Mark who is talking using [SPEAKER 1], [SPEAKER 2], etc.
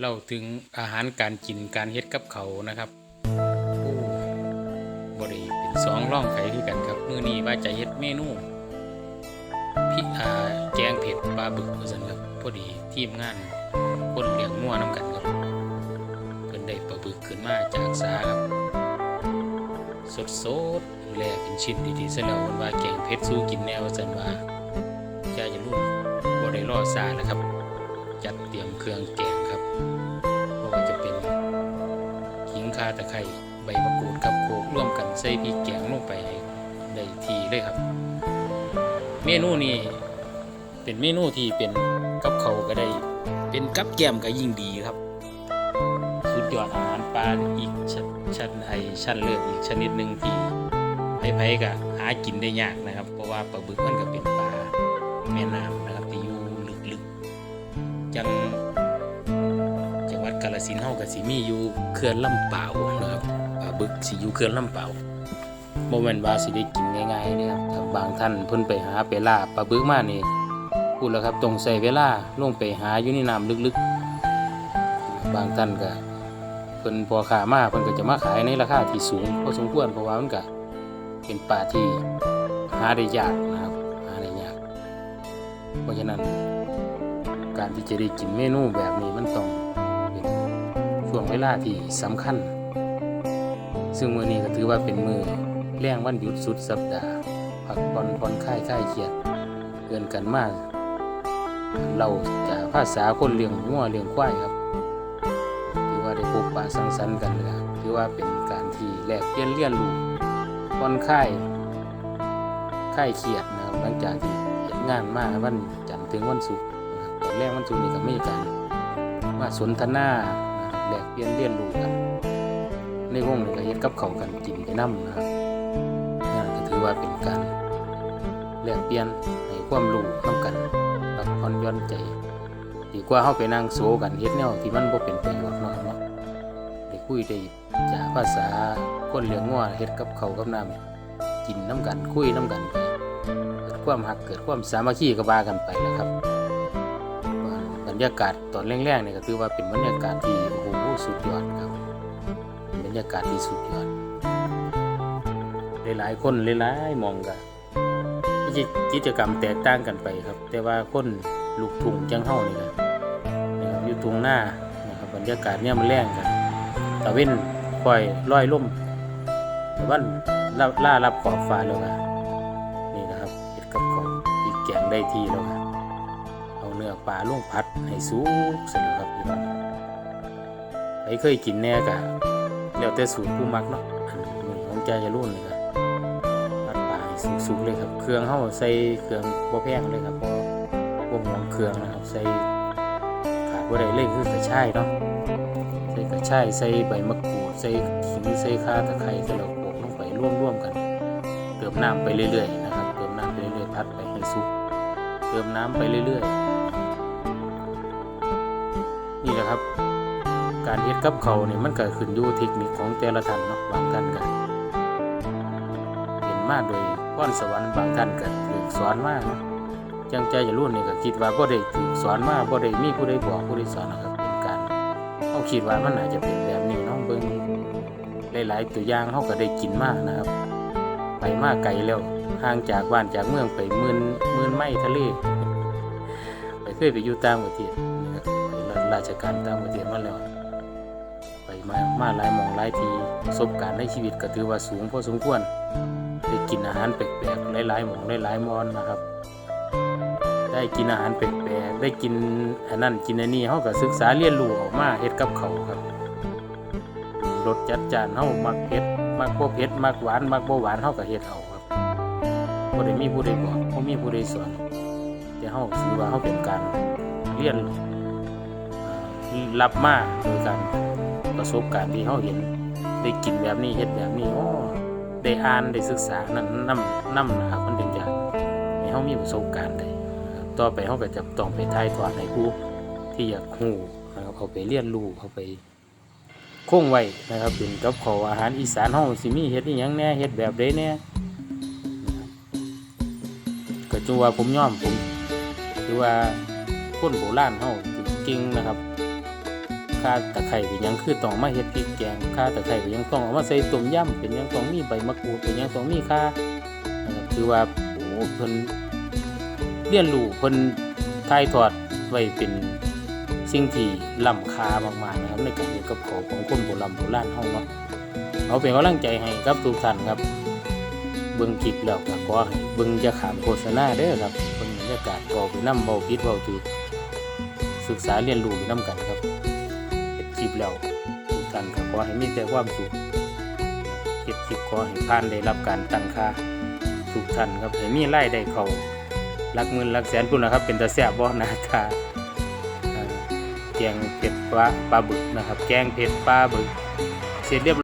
[SPEAKER 1] เล่าถึงอาหารการกินการเฮ็ดกับเขานะครับโอ้บริเป็นสองร่องไฟคือกันครับ มื้อนี้ว่าจะเฮ็ดเมนูพี่อาแกงเผ็ดปลาบึกว่าซั่นครับพอดีทีมงานคนเลี้ยงงัวนํกันครับเพิ่นได้ปลาบึกขึ้นมาจากสาครับ สดสดๆแลเป็นชิ้นดีๆซะแล้วนว่าแกงเผ็ดสู้กินแนวว่าซั่นว่าอย่าจะรุ่นบ่ได้รอซาแล้วครับ จัดเตรียมเครื่องแกง ตะไคร้ใบมะกรูดกับโขลกร่วมกันใส่พริกแกงลงไปให้ได้ทีเลยครับ เมนูนี้เป็นเมนูที่เป็นกับเขาวก็ได้ เป็นกับแกมก็ยิ่งดีครับ สุดยอดอาหารปลาอีกชั้นชั้นไอชั้นเลือดอีกชนิดหนึ่งที่ไผๆก็หากินได้ยากนะครับ เพราะว่าปลาบึกมันก็เป็นปลาแม่น้ำนะครับที่อยู่ลึกๆจัง กาฬสินเฮาก็สิมีอยู่เขื่อนลำเปล่านะครับปลาบึกสิอยู่เขื่อนลำเปล่าวบ่แม่นว่าสิได้กินง่ายๆนะครับถ้าบางท่านเพิ่นไปหาไปล่าปลาบึกมานี่พูดแล้วครับต้องใช้เวลาลงไปหาอยู่ในน้ำลึกๆ บางท่านก็เพิ่นพอขามาเพิ่นก็จะมาขายในราคาที่สูงพอสมควรเพราะว่ามันก็เป็นปลาที่หาได้ยากนะครับหาได้ยาก เพราะฉะนั้นการที่จะได้กินเมนูแบบนี้มันต้อง วงเวลาที่สำคัญ ซึ่งมือนี้ก็ถือว่าเป็นมือแรงวันหยุดสุดสัปดาห์พักผ่อนผ่อนคลายคลายเครียดเกินกันมาก เราจะภาษาคนเลี้ยงงัวเลี้ยงควายครับถือว่าได้พบปะสังสรรค์กันเลยครับถือว่าเป็นการที่แลกเปลี่ยนเรียนรู้ผ่อนคลายคลายเครียดนะครับหลังจากที่เฮ็ดงานมาวันจันทร์ถึงวันศุกร์นะครับตอนแรกวันศุกร์นี่ก็มีการมาสนทนา เปลี่ยนเรียนรู้กันในวงนี่ก็เฮ็ดกับเขากันกินไปนํนะครับนั่ก็ถือว่าเป็นการแลกเปลี่ยนให้ความรู้นํกันพักผ่อนย่อนใจดีกว่าเฮาไปนั่งโซกันเฮ็ดแนวที่มันบ่เป็นประโยชน์เนาะเนาะได้คุยได้จาภาษาคนเลี้ยงงัวเฮ็ดกับเขากับน้ำกินน้ำกันคุยน้ำกันไปเกิดความหักเกิดความสามัคคีก็ว่ากันไปแหล้วครับบรรยากาศตอนแรกๆนี่ก็ถือว่าเป็นบรรยากาศที่ สุดยอดครับเป็นบรรยากาศที่สุดยอด หลายๆ คนหลายๆมองกันกิจกรรมแตกต่างกันไปครับ แต่ว่าคนลูกทุ่งจังเฮานี่ครับนะครับอยู่ตรงหน้านะครับบรรยากาศเนี่ยมันแรงกันตะเว้นค่อยลอยล่มตะวันล่าล่ารับขอบฟ้าแล้วครับนี่นะครับเห็ดกับของอีกแกงได้ที่แล้วครับเอาเนื้อปลาลงพัดให้สุกเสร็จแล้วครับพี่น้อง ใครเคยกินแน่กะแล้วแต่สูตรผู้มักเนาะอันนี้ของใจจะรุ่นเลยครับพัดปลาให้สุกๆเลยครับ เครื่องเฮาใส่เครื่องบ่แพงเลยครับพราะพวกน้ำเครื่องนะครับ ใส่ขาดว่ได้เลยคือกระชายเนาะใส่กระชายใส่ใบมะกรูดใส่ขิงใส่ข่าตะไคร้ใส่เราโขกลงไปร่วมๆกัน เติมน้ำไปเรื่อยๆนะครับเติมน้ำไปเรื่อยๆพัดไปให้สุกเติมน้ำไปเรื่อยๆนี่แหละครับ การเฮ็ดกับเขาเนี่ยมันก็ขึ้นอยู่เทคนิคของแต่ละท่านเนาะบางท่านก็เห็นมาโดยพรสวรรค์บางท่านก็ถูกสอนมาเนาะจังใจจะรุ่นนี่ก็คิดว่าบ่ได้ถูกสอนมาบ่ได้มีผู้ใดบอกผู้ใดสอนนะครับเป็นการเขาคิดว่ามันน่าจะเป็นแบบนี้เนาะเบิ่งหลายๆตัวอย่างเขาก็ได้กินมากนะครับ ไปมากไกลแล้วห่างจากบ้านจากเมืองไปมื่นมื่นไมล์ทะเลไปเคยไปอยู่ต่างประเทศนะครับไปราชการต่างประเทศมาแล้ว มามาหลายหมองหลายทีประสบการณ์ในชีวิตก็ถือว่าสูงพอสมควรได้กินอาหารแปลกๆหลายๆหมองหลายๆมอนนะครับ ได้กินอาหารแปลกๆได้กินอันนั้นกินอันนี้เขาก็ศึกษาเรียนรู้ออกมาเฮ็ดกับเขาครับรสจัดจานเฮามักเผ็ดมักบ่เผ็ดมักหวานมักบ่หวานเฮาก็เฮ็ดเอาครับบ่ได้มีผู้ใดบอกบ่มีผู้ใดสอนแต่เฮาถือว่าเฮาเป็นการเรียนรับมาโดยการ ประสบการณ์ที่เฮาเห็น ได้กินแบบนี้เฮ็ดแบบนี้อ๋อได้อ่านได้ศึกษานั่นนำนำนะครับมันถึงจะให้เขามีประสบการณ์ได้ต่อไปเขาก็จะต้องไปถ่ายทอดให้ผู้ที่อยากรู้นะครับเขาไปเรียนรู้เขาไปคงไว้นะครับเป็นกับขออาหารอีสานห้องสิมีเฮ็ดอีหยังแน่เฮ็ดแบบใดแน่นะครับก็จังว่าผมย่อมผมคือว่าคนโบราณเฮาเก่งนะครับ ข่าตะไคร้เป็นยังคือต้องมาเฮ็ดพริกแกงข่าตะไคร้เป็นยังต้องเอามาใส่ต้มยำเป็นยังต้องมีใบมะกรูดเป็นยังต้องมีข่าคือว่าโอ้เพิ่นเรียนรู้เพิ่นถ่ายทอดไว้เป็นสิ่งที่ล้ำค่ามากๆนะครับในการเฮ็ดกับข้าวของคนโบราณโบราณเฮาเนาะเอาเป็นกำลังใจให้กับทุกท่านครับเบิ่งคลิปแล้วก็ขอให้เบิ่งอย่าขามโฆษณาเด้อครับเบิ่งบรรยากาศเว้าไปนำเว้าผิดเว้าถูกศึกษาเรียนรู้ไปนํกันครับ สิบแล้วทุกท่านก็ขอให้มีแต่ความสุขเจ็ดสิบขอให้ผ่านได้รับการตั้งค่าทุกท่านครับให้มีรายได้เขาหลักเมินหลักแสนพุ่นนะครับ เป็นตาแซ่บบ่หน้าตาอ่าแกงเผ็ดปลาปลาบึกนะครับ แกงเผ็ดปลาบึก เสร็จเรียบ